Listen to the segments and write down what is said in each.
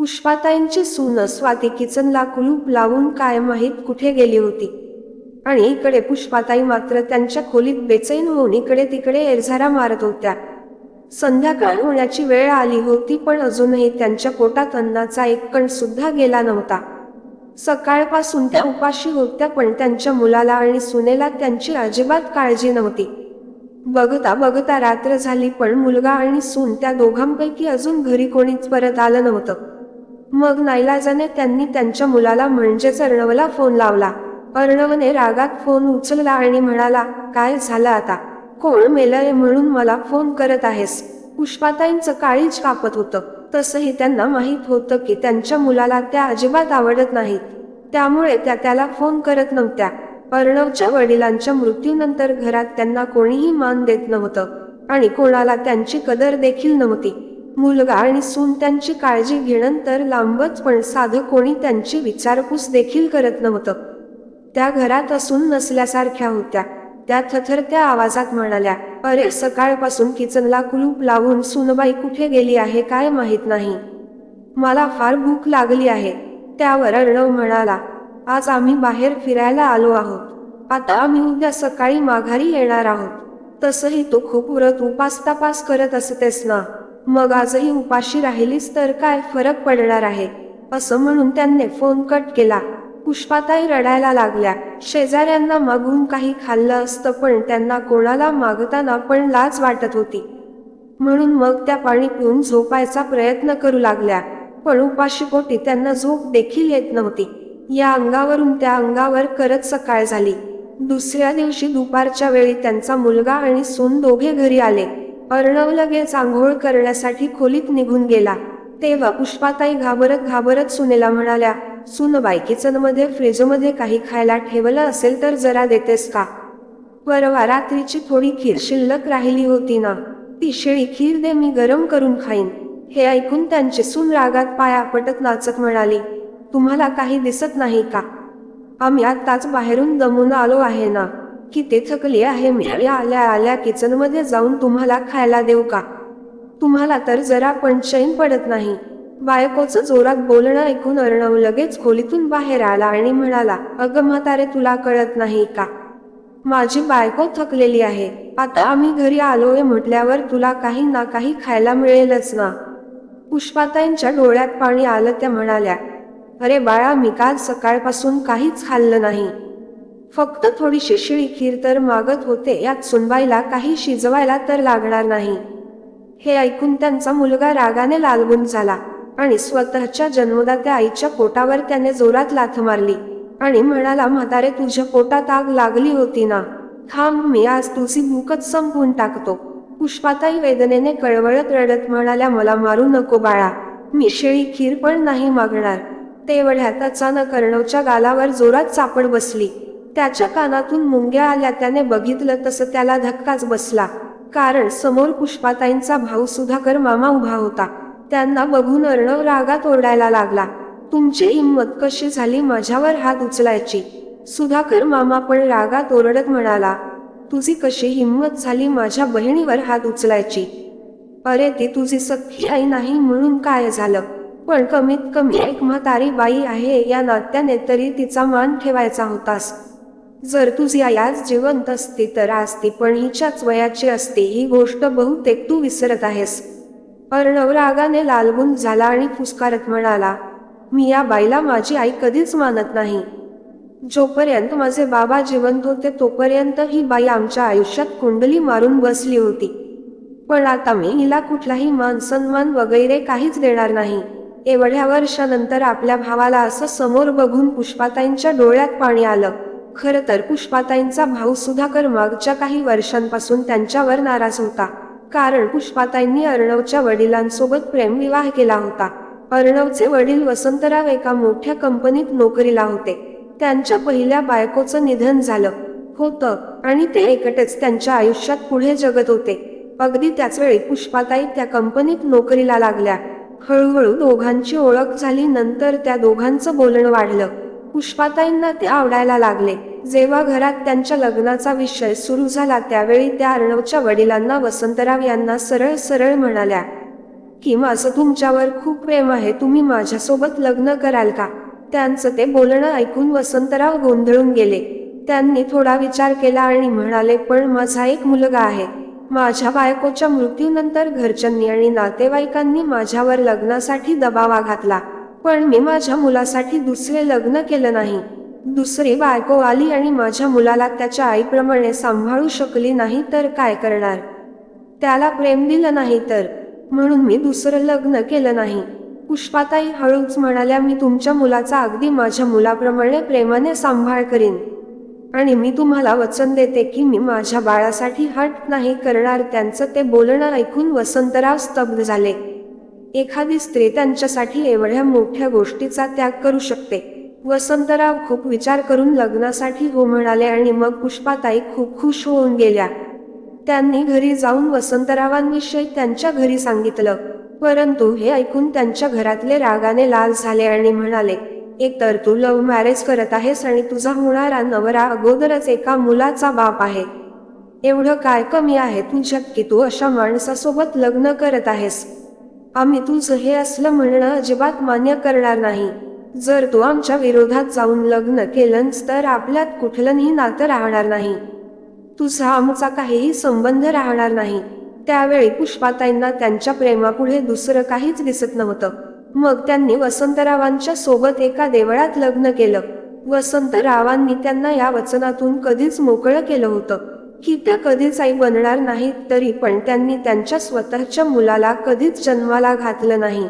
पुष्पाताईंची सून स्वाती किचनला कुलूप लावून काय माहीत कुठे गेली होती? आणि इकडे पुष्पाताई मात्र त्यांच्या खोलीत बेचैन होऊन इकडे तिकडे एरझारा मारत होत्या. संध्याकाळ होण्याची वेळ आली होती पण अजूनही त्यांच्या पोटात अन्नाचा एक कण सुद्धा गेला नव्हता. सकाळपासून त्या उपाशी होत्या पण त्यांच्या मुलाला आणि सुनेला त्यांची अजिबात काळजी नव्हती. बघता बघता रात्र झाली पण मुलगा आणि सून त्या दोघांपैकी अजून घरी कोणीच परत आलं नव्हतं. मग नाईलाजाने त्यांनी त्यांच्या मुलाला म्हणजेच अर्णवला फोन लावला. अर्णवने रागात फोन उचलला आणि म्हणाला काय झालं आता? कोण मेलंय म्हणून मला फोन करत आहेस? पुष्पाताईंचं काळीच कापत होतं. तसंही त्यांना माहीत होतं की त्यांच्या मुलाला त्या अजिबात आवडत नाहीत. त्यामुळे त्या त्याला फोन करत नव्हत्या. अर्णवच्या वडिलांच्या मृत्यूनंतर घरात त्यांना कोणीही मान देत नव्हतं आणि कोणाला त्यांची कदर देखील नव्हती. मुलगा आणि सून त्यांची काळजी घेणंतर लांबच पण साधं कोणी त्यांची विचारपूस देखील करत नव्हतं. त्या घरात असून नसल्यासारख्या होत्या. त्या थथरत्या आवाजात म्हणाल्या अरे सकाळपासून किचनला कुलूप लावून सुनबाई कुठे गेली आहे काय माहीत नाही. मला फार भूक लागली आहे. त्यावर अर्णव म्हणाला आज आम्ही बाहेर फिरायला आलो आहोत. आता आम्ही उद्या सकाळी माघारी येणार आहोत. तसंही तो खूप व्रत उपास तपास करत असतेस ना. मग आजही उपाशी राहिलीस तर काय फरक पडणार आहे? असं म्हणून त्यांनी फोन कट केला. पुष्पाताई रडायला लागल्या. शेजाऱ्यांना मागून काही खाल्लं असतं पण त्यांना कोणाला मागताना पण लाज वाटत होती. म्हणून मग त्या पाणी पिऊन झोपायचा प्रयत्न करू लागल्या. पण उपाशीपोटी त्यांना झोप देखील येत नव्हती. या अंगावरून त्या अंगावर करत सकाळ झाली. दुसऱ्या दिवशी दुपारच्या वेळी त्यांचा मुलगा आणि सून दोघे घरी आले. अर्णव लगेच आंघोळ करण्यासाठी खोलीत निघून गेला. तेव्हा पुष्पाताई घाबरत घाबरत सुनेला म्हणाल्या सुनबाई किचनमध्ये फ्रीजमध्ये काही खायला ठेवलं असेल तर जरा देतेस का? परवा रात्रीची थोडी खीर शिल्लक राहिली होती ना. ती शेळी खीर दे मी गरम करून खाईन. हे ऐकून त्यांची सून रागात पाया पटत नाचत म्हणाली तुम्हाला काही दिसत नाही का? आम्ही आत्ताच बाहेरून दमून आलो आहे ना. ते थकली आहे मी. आल्या आल्या किचनमध्ये जाऊन तुम्हाला खायला देऊ का? तुम्हाला तर जरा पण चैन पडत नाही. बायकोचं जोरात बोलणं ऐकून अर्णव लगेच खोलीतून बाहेर आला आणि म्हणाला अगं म्हातारे तुला कळत नाही का? माझी बायको थकलेली आहे. आता आम्ही घरी आलोय म्हटल्यावर तुला काही ना काही खायला मिळेलच ना. पुष्पाताईंच्या डोळ्यात पाणी आलं त्या म्हणाल्या अरे बाळा मी काल सकाळपासून काहीच खाल्लं नाही. फक्त थोडीशी शिळी खीर तर मागत होते यात सुनबाईला काही शिजवायला तर लागणार नाही. हे ऐकून त्यांचा मुलगा रागाने लालगुण झाला आणि स्वतःच्या जन्मदात्या आईच्या पोटावर त्याने जोरात लाथ मारली आणि म्हणाला म्हातारे तुझ्या पोटात आग लागली होती ना. थांब मी आज तुझी भूकच संपवून टाकतो. पुष्पाताई वेदनेने कळवळत रडत म्हणाल्या मला मारू नको बाळा. मी शेळी खीर पण नाही मागणार. तेवढ्यात अचानक अर्णवच्या गालावर जोरात चापड बसली. त्याच्या कानातून मुंग्या आल्या त्याने बघितलं तसं त्याला धक्काच बसला. कारण समोर पुष्पाताईंचा भाऊ सुधाकर मामा उभा होता. त्यांना बघून अर्णव रागात ओरडायला लागला. तुमची हिंमत कशी झाली माझ्यावर हात उचलायची? सुधाकर मामा पण रागात ओरडत म्हणाला. तुझी कशी हिंमत झाली माझ्या बहिणीवर हात उचलायची? अरे ती तुझी सख्खी आई नाही म्हणून काय झालं? पण कमीत कमी एक म्हातारी बाई आहे या नात्याने तरी तिचा मान ठेवायचा होतास. जर तुझी आई आज जिवंत असते तर असती पण हिच्याच वयाची असते ही गोष्ट बहुतेक तू विसरत आहेस. अर्णव रागाने लालगुंद झाला आणि फुसकारत म्हणाला मी या बाईला माझी आई कधीच मानत नाही. जोपर्यंत माझे बाबा जिवंत होते तोपर्यंत ही बाई आमच्या आयुष्यात कुंडली मारून बसली होती. पण आता मी हिला कुठलाही मान सन्मान वगैरे काहीच देणार नाही. एवढ्या वर्षानंतर आपल्या भावाला असं समोर बघून पुष्पाताईंच्या डोळ्यात पाणी आलं. खरं तर पुष्पाताईंचा भाऊ सुधाकर मागच्या काही वर्षांपासून त्यांच्यावर नाराज होता. कारण पुष्पाताईंनी अर्णवच्या वडिलांसोबत प्रेमविवाह केला होता. अर्णवचे वडील वसंतराव एका मोठ्या कंपनीत नोकरीला होते. त्यांच्या पहिल्या बायकोचं निधन झालं. होतं. आणि ते एकटेच त्यांच्या आयुष्यात पुढे जगत होते. अगदी त्याच वेळी पुष्पाताई त्या कंपनीत नोकरीला लागल्या. हळूहळू दोघांची ओळख झाली नंतर त्या दोघांचं बोलणं वाढलं. पुष्पाताईंना ते आवडायला लागले. जेव्हा घरात त्यांच्या लग्नाचा विषय सुरू झाला त्यावेळी त्या अर्णवच्या वडिलांना वसंतराव यांना सरळ सरळ म्हणाल्या की माझं तुमच्यावर खूप प्रेम आहे. तुम्ही माझ्यासोबत लग्न कराल का? त्यांचं ते बोलणं ऐकून वसंतराव गोंधळून गेले. त्यांनी थोडा विचार केला आणि म्हणाले पण माझा एक मुलगा आहे. माझ्या बायकोच्या मृत्यूनंतर घरच्यांनी आणि नातेवाईकांनी माझ्यावर लग्नासाठी दबावा घातला. पण मी माझ्या मुलासाठी दुसरे लग्न केलं नाही. दुसरी बायको आली आणि माझ्या मुलाला त्याच्या आईप्रमाणे सांभाळू शकली नाही तर काय करणार? त्याला प्रेम दिलं नाही तर. म्हणून मी दुसरं लग्न केलं नाही. पुष्पाताई हळूच म्हणाल्या मी तुमच्या मुलाचा अगदी माझ्या मुलाप्रमाणे प्रेमाने सांभाळ करीन. आणि मी तुम्हाला वचन देते की मी माझ्या बाळासाठी हट नाही करणार. त्यांचं ते बोलणं ऐकून वसंतराव स्तब्ध झाले. एखादी स्त्री त्यांच्यासाठी एवढ्या मोठ्या गोष्टीचा त्याग करू शकते. वसंतराव खूप विचार करून लग्नासाठी हो म्हणाले आणि मग पुष्पाताई खूप खुश होऊन गेल्या. त्यांनी घरी जाऊन वसंतरावांविषयी त्यांच्या घरी सांगितलं. परंतु हे ऐकून त्यांच्या घरातले रागाने लाल झाले आणि म्हणाले एकतर तू लव्ह मॅरेज करत आहेस आणि तुझा होणारा नवरा अगोदरच एका मुलाचा बाप आहे. एवढं काय कमी आहे? तुझ्यात की तू अशा माणसासोबत लग्न करत आहेस. आम्ही तुझं हे असलं म्हणणं अजिबात मान्य करणार नाही. जर तू आमच्या विरोधात जाऊन लग्न केलंस तर आपल्यात कुठलंही नातं राहणार नाही. तुझा आमचा काहीही संबंध राहणार नाही. त्यावेळी पुष्पाताईंना त्यांच्या प्रेमापुढे दुसरं काहीच दिसत नव्हतं. मग त्यांनी वसंतरावांच्या सोबत एका देवळात लग्न केलं. वसंतरावांनी त्यांना या वचनातून कधीच मोकळं केलं होतं. की त्या कधीच आई बनणार नाहीत तरी पण त्यांनी त्यांच्या स्वतःच्या मुलाला कधीच जन्माला घातलं नाही.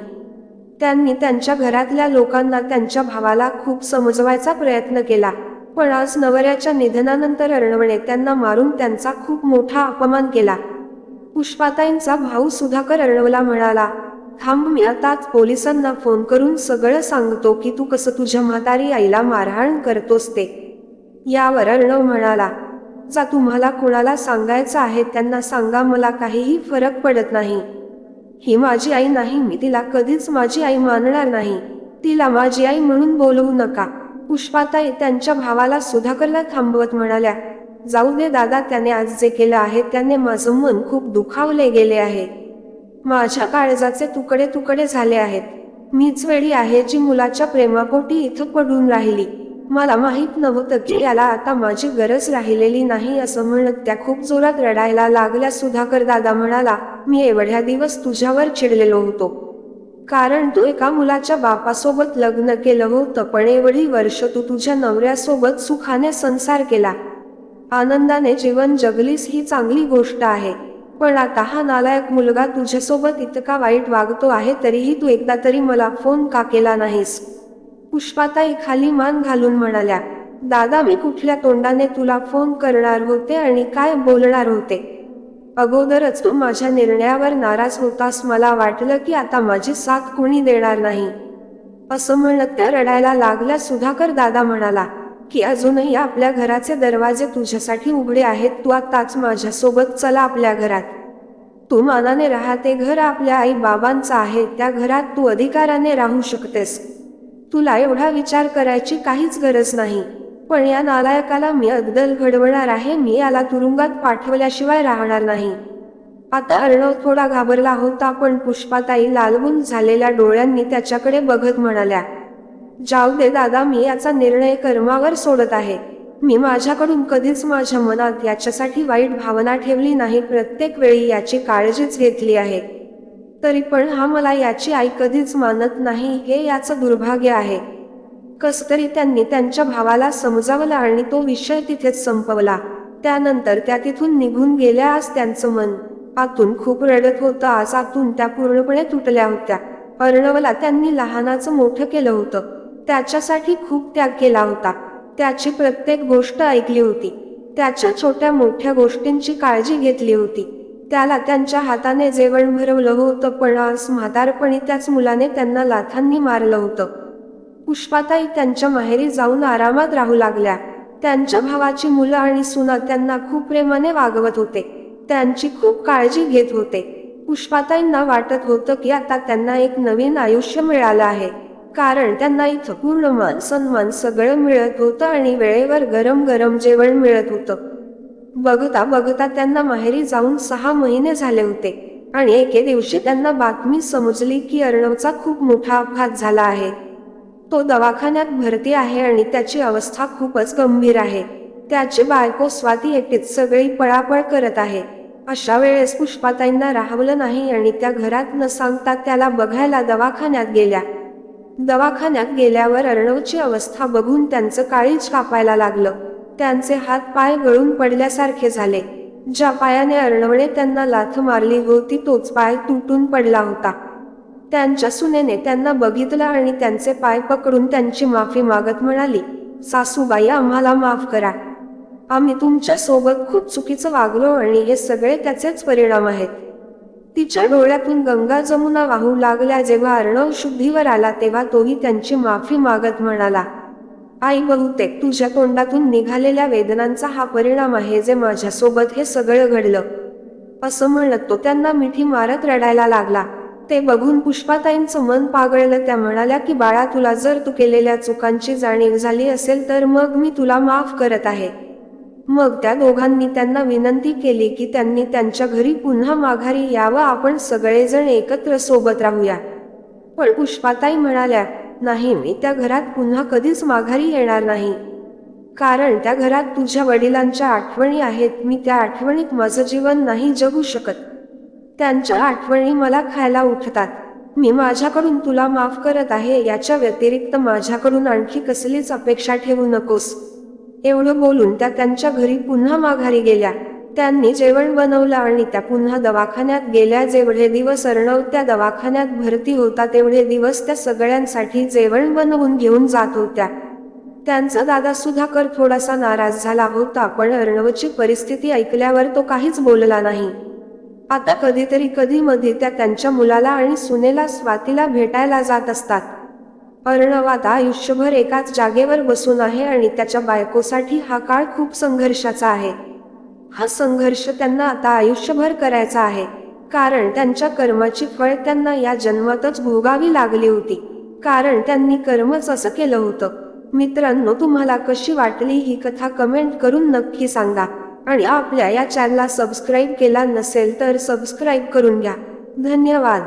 त्यांनी त्यांच्या घरातल्या लोकांना त्यांच्या भावाला खूप समजवायचा प्रयत्न केला. पण आज नवऱ्याच्या निधनानंतर अर्णवणे त्यांना मारून त्यांचा खूप मोठा अपमान केला. पुष्पाताईंचा भाऊ सुधाकर अर्णवला म्हणाला थांब मी आताच पोलिसांना फोन करून सगळं सांगतो की तू कसं तुझ्या म्हातारी आईला मारहाण करतोस ते. यावर अर्णव म्हणाला जा तुम्हाला कोणाला सांगायचं आहे त्यांना सांगा मला काहीही फरक पडत नाही. ही माझी आई नाही मी तिला कधीच माझी आई मानणार नाही. तिला माझी आई म्हणून बोलवू नका. पुष्पाताई त्यांच्या भावाला सुधाकरला थांबवत म्हणाल्या जाऊ दे दादा त्याने आज जे केलं आहे त्याने माझं मन खूप दुखावले गेले आहे. माझ्या काळजाचे तुकडे तुकडे झाले आहेत. मीच वेळी आहे जी मुलाच्या प्रेमापोटी इथं पडून राहिली. मला माहीत नव्हतं की याला आता माझी गरज राहिलेली नाही असं म्हणत त्या खूप जोरात रडायला लागल्या. सुधाकर दादा म्हणाला मी एवढ्या दिवस तुझ्यावर चिडलेलो होतो. कारण तू एका मुलाच्या बापासोबत लग्न केलं होतं पण एवढी वर्ष तू तुझ्या नवऱ्यासोबत सुखाने संसार केला. आनंदाने जीवन जगलीस ही चांगली गोष्ट आहे. पण आता हा नालायक मुलगा तुझ्यासोबत इतका वाईट वागतो आहे तरीही तू एकदा तरी मला फोन का केला नाहीस? पुष्पाताई खाली मान घालून म्हणाल्या दादा मी कुठल्या तोंडाने तुला फोन करणार होते आणि काय बोलणार होते? अगोदरच तू माझ्या निर्णयावर नाराज होतास. मला वाटलं की आता माझी साथ कोणी देणार नाही. असं म्हणत त्या रडायला लागल्या. सुधाकर दादा म्हणाला की अजूनही आपल्या घराचे दरवाजे तुझ्यासाठी उघडे आहेत. तू आताच माझ्यासोबत चला आपल्या घरात. तू मानाने राहते. घर आपल्या आई बाबांचं आहे. त्या घरात तू अधिकाराने राहू शकतेस. तुला एवढा विचार करायची काहीच गरज नाही. पण या नालायकाला मी अगदल घडवणार आहे मी याला तुरुंगात पाठवल्याशिवाय राहणार नाही. आता अर्णव थोडा घाबरला होता पण पुष्पाताई लालबून झालेल्या डोळ्यांनी त्याच्याकडे बघत म्हणाल्या जाऊ दे दादा मी याचा निर्णय कर्मावर सोडत आहे. मी माझ्याकडून कधीच माझ्या मनात याच्यासाठी वाईट भावना ठेवली नाही प्रत्येक वेळी याची काळजीच घेतली आहे. तरी पण हा मला याची आई कधीच मानत नाही हे याचं दुर्भाग्य आहे. कस तरी त्यांनी त्यांच्या भावाला समजावलं आणि तो विषय तिथेच संपवला. त्यानंतर त्या तिथून निघून गेल्या आज त्यांचं मन आतून खूप रडत होतं आज आतून त्या पूर्णपणे तुटल्या होत्या. अर्णवला त्यांनी लहानाचं मोठं केलं होतं. त्याच्यासाठी खूप त्याग केला होता. त्याची प्रत्येक गोष्ट ऐकली होती. त्याच्या छोट्या मोठ्या गोष्टींची काळजी घेतली होती. त्याला त्यांच्या हाताने जेवण भरवलं होतं पण आज म्हातारपणी त्याच मुलाने त्यांना लाथांनी मारलं होतं. पुष्पाताई त्यांच्या माहेरी जाऊन आरामात राहू लागल्या. त्यांच्या भावाची मुलं आणि सुना त्यांना खूप प्रेमाने वागवत होते. त्यांची खूप काळजी घेत होते. पुष्पाताईंना वाटत होतं की आता त्यांना एक नवीन आयुष्य मिळालं आहे. कारण त्यांना इथं पूर्ण मान सन्मान सगळं मिळत होतं आणि वेळेवर गरम गरम जेवण मिळत होतं. बघता बघता त्यांना माहेरी जाऊन सहा महिने झाले होते. आणि एके दिवशी त्यांना बातमी समजली की अर्णवचा खूप मोठा अपघात झाला आहे. तो दवाखान्यात भरती आहे आणि त्याची अवस्था खूपच गंभीर आहे. त्याची बायको स्वाती एकटीच सगळी पळापळ करत आहे. अशा वेळेस पुष्पाताईंना राहवलं नाही आणि त्या घरात न सांगता त्याला बघायला दवाखान्यात गेल्या. दवाखान्यात गेल्यावर अर्णवची अवस्था बघून त्यांचं काळीज कापायला लागलं. त्यांचे हात पाय गळून पडल्यासारखे झाले. ज्या पायाने अर्णवने त्यांना लाथ मारली होती तोच पाय तुटून पडला होता. त्यांच्या सुनेने त्यांना बघितलं आणि त्यांचे पाय पकडून त्यांची माफी मागत म्हणाली सासूबाई आम्हाला माफ करा. आम्ही तुमच्यासोबत खूप चुकीचं वागलो आणि हे सगळे त्याचेच परिणाम आहेत. तिच्या डोळ्यातून गंगा जमुना वाहू लागल्या जेव्हा अर्णव शुद्धीवर आला तेव्हा तोही त्यांची माफी मागत म्हणाला. आई बहुतेक तुझ्या तोंडातून निघालेल्या वेदनांचा हा परिणाम आहे जे माझ्यासोबत हे सगळं घडलं. असं म्हणत तो त्यांना मिठी मारत रडायला लागला. ते बघून पुष्पाताईंचं मन पागळलं. त्या म्हणाल्या की बाळा तुला जर तू केलेल्या चुकांची जाणीव झाली असेल तर मग मी तुला माफ करत आहे. मग त्या दोघांनी त्यांना विनंती केली की त्यांनी त्यांच्या घरी पुन्हा माघारी यावं. आपण सगळेजण एकत्र सोबत राहूया. पण पुष्पाताई म्हणाल्या नाही मी त्या घरात पुन्हा कधीच माघारी येणार नाही. कारण त्या घरात तुझ्या वडिलांच्या आठवणी आहेत. मी त्या आठवणीत माझं जीवन नाही जगू शकत. त्यांच्या आठवणी मला खायला उठतात. मी माझ्याकडून तुला माफ करत आहे. याच्या व्यतिरिक्त माझ्याकडून आणखी कसलीच अपेक्षा ठेवू नकोस. एवढं बोलून त्या त्यांच्या घरी पुन्हा माघारी गेल्या. त्यांनी जेवण बनवलं आणि त्या पुन्हा दवाखान्यात गेल्या जेवढे दिवस अर्णव त्या दवाखान्यात भरती होता तेवढे दिवस त्या सगळ्यांसाठी जेवण बनवून घेऊन जात होत्या. त्यांचा दादा सुधाकर थोडासा नाराज झाला होता पण अर्णवची परिस्थिती ऐकल्यावर तो काहीच बोलला नाही. आता कधीतरी कधी मध्ये त्या त्यांच्या मुलाला आणि सुनेला स्वातीला भेटायला जात असतात. अर्णव आता आयुष्यभर एकाच जागेवर बसून आहे आणि त्याच्या बायकोसाठी हा काळ खूप संघर्षाचा आहे. हा संघर्ष त्यांना आता आयुष्यभर करायचा आहे. कारण त्यांच्या कर्माची फळ त्यांना या जन्मातच भोगावी लागली होती. कारण त्यांनी कर्मच असं केलं होतं. मित्रांनो तुम्हाला कशी वाटली ही कथा कमेंट करून नक्की सांगा. आणि आपल्या या चॅनलला सबस्क्राईब केला नसेल तर सबस्क्राईब करून घ्या. धन्यवाद.